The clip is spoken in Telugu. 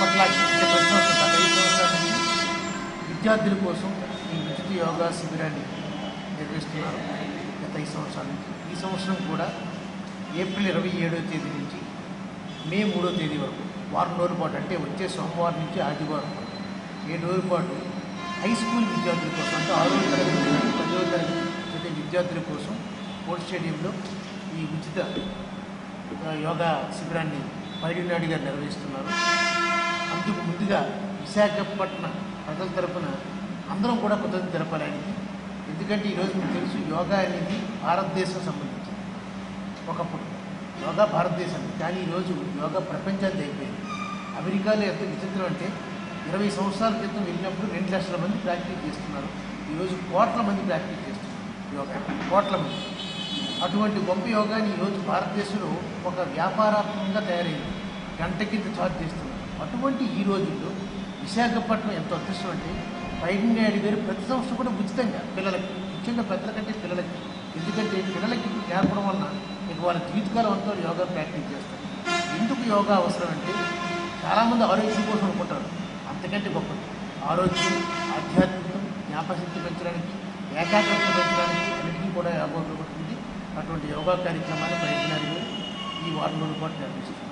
పట్ల ఇచ్చే ప్రశ్న విద్యార్థుల కోసం ఈ విద్యుత్ యోగా శిబిరాన్ని నిర్వహిస్తున్నారు గత ఐదు సంవత్సరాల నుంచి. ఈ సంవత్సరం కూడా ఏప్రిల్ ఇరవై ఏడవ తేదీ నుంచి మే మూడో తేదీ వరకు వారం రోజుల పాటు అంటే వచ్చే సోమవారం నుంచి ఆదివారం ఏడు రోజుల పాటు హై స్కూల్ విద్యార్థుల కోసం అంటే ఆరో తరగతి పదో తరగతి చదివే విద్యార్థుల కోసం స్పోర్ట్స్ స్టేడియంలో ఈ ఉచిత యోగా శిబిరాన్ని పదిహేడు నాయుడు గారు నిర్వహిస్తున్నారు. అందుకు విశాఖపట్నం ప్రజల తరపున అందరం కూడా కృతజ్ఞత తెలపాలి ఎందుకంటే ఈరోజు మీకు తెలుసు యోగా అనేది భారతదేశం సంబంధించింది. ఒకప్పుడు యోగా భారతదేశం కానీ ఈరోజు యోగా ప్రపంచానికి అయిపోయింది. అమెరికాలో ఎంత విచిత్రం అంటే ఇరవై సంవత్సరాల క్రితం వెళ్ళినప్పుడు రెండు లక్షల మంది ప్రాక్టీస్ చేస్తున్నారు. ఈరోజు కోట్ల మంది ప్రాక్టీస్ చేస్తున్నారు యోగా. కోట్ల మంది. అటువంటి గొప్ప యోగాని ఈరోజు భారతదేశంలో ఒక వ్యాపారాత్మకంగా తయారైంది. గంట కింద చార్జ్ చేస్తున్నారు. అటువంటి ఈ రోజుల్లో విశాఖపట్నం ఎంత అదృష్టం అంటే బైడెన్ నాయుడు గారు ప్రతి సంవత్సరం కూడా ఉచితంగా పిల్లలకి ముఖ్యంగా పెద్దల కంటే పిల్లలకి ఎందుకంటే పిల్లలకి ఇప్పుడు నేర్పడం వలన ఇక వాళ్ళ జీవితకాలం అంతా యోగా ప్రాక్టీస్ చేస్తారు. ఎందుకు యోగా అవసరం అంటే చాలామంది ఆరోగ్యం కోసం అనుకుంటారు. అంతకంటే గొప్పది. ఆరోగ్యం ఆధ్యాత్మికం జ్ఞాపశక్తి పెంచడానికి ఏకాగ్రత పెంచడానికి అన్నిటికీ కూడా యోగా ఉపయోగపడుతుంది. అటువంటి యోగా కార్యక్రమాన్ని ప్రయత్నాలు ఈ వారంలో కూడా పాటు నిర్వహిస్తుంది